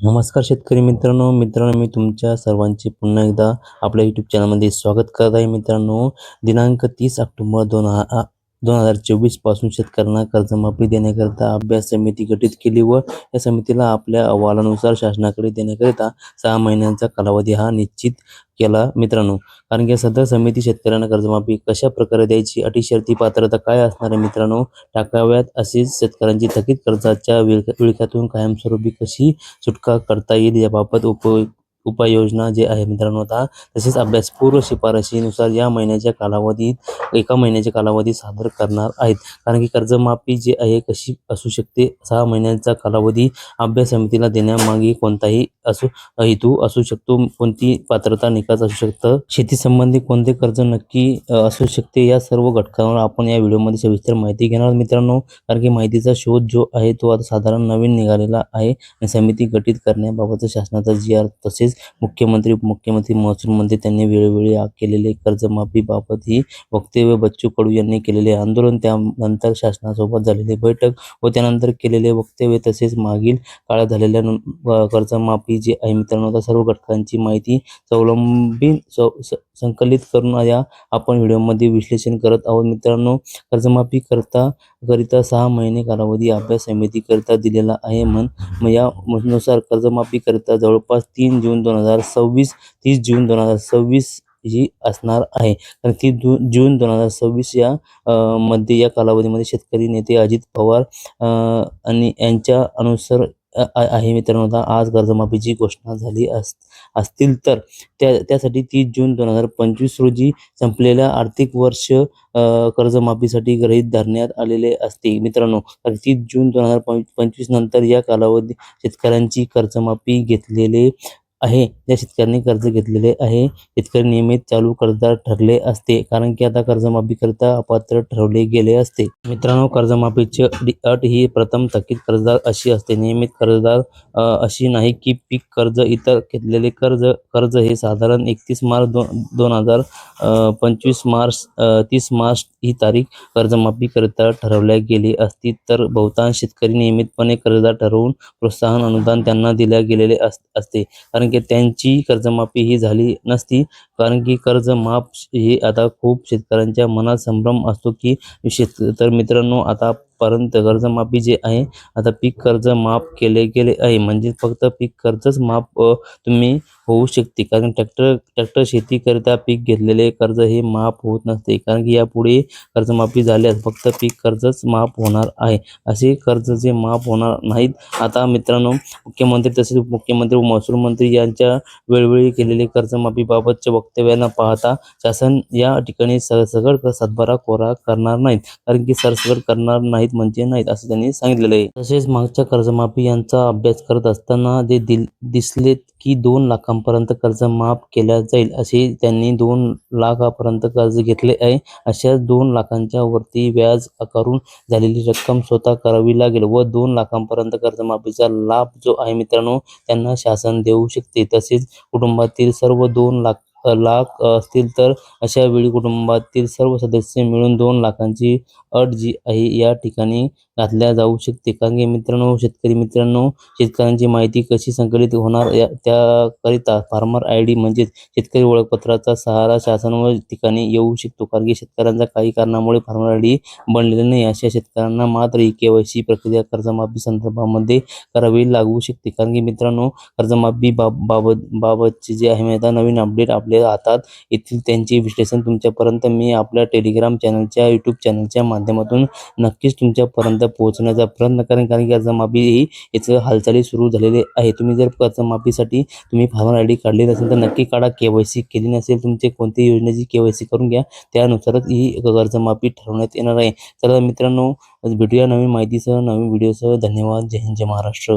नमस्कार शेतकरी मित्रांनो मित्रांनो मी तुमच्या सर्वांचे पुन्हा एकदा आपल्या यूट्यूब चॅनलमध्ये स्वागत करत आहे मित्रांनो. दिनांक तीस ऑक्टोबर दोन हा दोन हजार चोवीसपासून शेतकऱ्यांना कर्जमाफी देण्याकरिता अभ्यास समिती गठीत केली व या समितीला आपल्या अहवालानुसार शासनाकडे देण्याकरिता सहा महिन्यांचा कालावधी हा निश्चित केला मित्रांनो. कारण की सदर समिती शेतकऱ्यांना कर्जमाफी कशा प्रकारे द्यायची अटी शर्ती पात्रता काय असणार आहे मित्रांनो टाकाव्यात असेच शेतकऱ्यांची थकीत कर्जाच्या विळख विळख्यातून कायमस्वरूपी कशी सुटका करता येईल याबाबत उप उपाययोजना जे आहे मित्रांनो आता तसेच अभ्यासपूर्व शिफारशीनुसार या महिन्याच्या कालावधीत एका महिन्याच्या कालावधीत सादर करणार आहेत. कारण की कर्जमाफी जी आहे कशी असू शकते? सहा महिन्यांचा कालावधी अभ्यास समितीला देण्यामागे कोणताही असू हेतू असू शकतो. कोणती पात्रता निकाल असू शकतं? शेती संबंधी कोणते कर्ज नक्की असू शकते? या सर्व घटकांवर आपण या व्हिडिओमध्ये सविस्तर माहिती घेणार मित्रांनो. कारण की माहितीचा शोध जो आहे तो आता साधारण नवीन निघालेला आहे आणि समिती गठीत करण्याबाबतचा शासनाचा जी आर तसेच मुख्यमंत्री उपमुख्यमंत्री महसूल मंत्री त्यांनी वेळोवेळी केलेले कर्जमाफीबाबत ही वक्तव्य बच्चू कडू यांनी केलेले आंदोलन त्यानंतर शासनासोबत झालेली बैठक व त्यानंतर केलेले वक्तव्य तसेच मागील काळात झालेल्या कर्जमाफी जी आहे मित्रांनो सर्व घटकांची माहिती स्वावलंबी संकलित करून या आपण व्हिडिओमध्ये विश्लेषण करत आहोत. मित्रांनो कर्जमाफी करता करिता सहा महिने कालावधी अभ्यास समितीकरिता दिलेला आहे म्हण मग या नुसार जवळपास तीन जून दोन हजार सव्वीस तीस जून दोन हजार सव्वीस ही असणार आहे. कारण ती जू जून दोन हजार सव्वीस या मध्ये या कालावधीमध्ये शेतकरी नेते अजित पवार आणि यांच्या अनुसार आहे मित्रांनो. आता आज कर्जमाफीची घोषणा झाली अस असतील तर. त्या त्यासाठी तीस जून दोन हजार पंचवीस रोजी संपलेल्या आर्थिक वर्ष कर्जमाफीसाठी गृहीत धरण्यात आलेले असते मित्रांनो तीस जून दोन हजार पंचवीस नंतर या कालावधी शेतकऱ्यांची कर्जमाफी घेतलेले आहे. या शेतकऱ्यांनी कर्ज घेतलेले आहे. शेतकरी नियमित चालू कर्जदार ठरले असते कारण की आता कर्जमाफीकरिता अपात्र ठरवले गेले असते. मित्रांनो कर्जमाफीची अट ही प्रथम थकीत कर्जदार अशी असते. नियमित कर्जदार अशी नाही की पीक कर्ज इतर घेतलेले कर्ज कर्ज हे साधारण एकतीस मार्च दोन दोन हजार पंचवीस मार्च तीस मार्च ही तारीख कर्जमाफी करता ठरवल्या गेली असती. तर बहुतांश शेतकरी नियमितपणे कर्जदार ठरवून प्रोत्साहन अनुदान त्यांना दिल्या गेलेले अस असते. कारण की त्यांची कर्जमाफी ही झाली नसती. कारण की कर्जमाफ हे आता खूप शेतकऱ्यांच्या मनात संभ्रम असतो की शेत तर मित्रांनो आता पर्यंत कर्जमाफी जे आहे आता पीक कर्ज माफ केले गेले आहे. म्हणजे फक्त पीक कर्जच माफ तुम्ही होऊ शकते. कारण ट्रॅक्टर ट्रॅक्टर शेतीकरिता पीक घेतलेले कर्ज हे माफ होत नसते. कारण की यापुढे कर्जमाफी झाल्यास फक्त पीक कर्जच माफ होणार आहे. असे कर्ज जे माफ होणार नाहीत. आता मित्रांनो मुख्यमंत्री तसेच उपमुख्यमंत्री व महसूल मंत्री यांच्या वेळोवेळी केलेले कर्जमाफीबाबतच्या वक्तव्यांना पाहता शासन या ठिकाणी सरसकट सातबारा कोरा करणार नाहीत. कारण की सरसकट करणार नाहीत. म्हणजे नाहीत असं त्यांनी सांगितलेलं आहे. तसेच मागच्या कर्जमाफी यांचा अभ्यास करत असताना जे दिल दिसले की दोन लाखांपर्यंत कर्ज माफ केल्या जाईल असे त्यांनी दोन लाखापर्यंत कर्ज घेतले आहे. अशा दोन लाखांच्या वरती व्याज आकारून झालेली रक्कम स्वतः करावी लागेल व दोन लाखांपर्यंत कर्जमाफीचा लाभ जो आहे मित्रांनो त्यांना शासन देऊ शकते. तसेच कुटुंबातील सर्व दोन लाख लाख असतील तर अशा वेळी कुटुंबातील सर्व सदस्य मिळून दोन लाखांची अट जी आहे या ठिकाणी घातल्या जाऊ शकते. कारण की मित्रांनो शेतकरी मित्रांनो शेतकऱ्यांची माहिती कशी संकलित होणार या त्याकरिता फार्मर आय डी म्हणजेच शेतकरी ओळखपत्राचा सहारा शासन व ठिकाणी येऊ शकतो. कारण की शेतकऱ्यांचा काही कारणामुळे फार्मर आय डी बनलेले नाही. अशा शेतकऱ्यांना मात्र ई के वाय सी प्रक्रिया कर्जमाफी संदर्भामध्ये करावी लागू शकते. कारण की मित्रांनो कर्जमाफी बाब बाबत बाबतचे जे आहे आता नवीन अपडेट आपल्या हातात येथील त्यांचे विश्लेषण तुमच्यापर्यंत मी आपल्या टेलिग्राम चॅनलच्या यूट्यूब चॅनलच्या माध्यमातून नक्कीच तुमच्यापर्यंत पोहोचण्याचा प्रयत्न करेन. कारण की कर्जमाफी ही याचं हालचाली सुरू झालेली आहे. तुम्ही जर कर्जमाफीसाठी तुम्ही फॉर्म आय डी काढली नसेल तर नक्की काढा. के वाय सी केली नसेल तुमचे कोणत्याही योजनेची के वाय सी करून घ्या. त्यानुसारच ही कर्जमाफी ठरवण्यात येणार आहे. चला मित्रांनो भेटूया नवीन माहितीसह नवीन व्हिडिओसह धन्यवाद. जय हिंद जय महाराष्ट्र.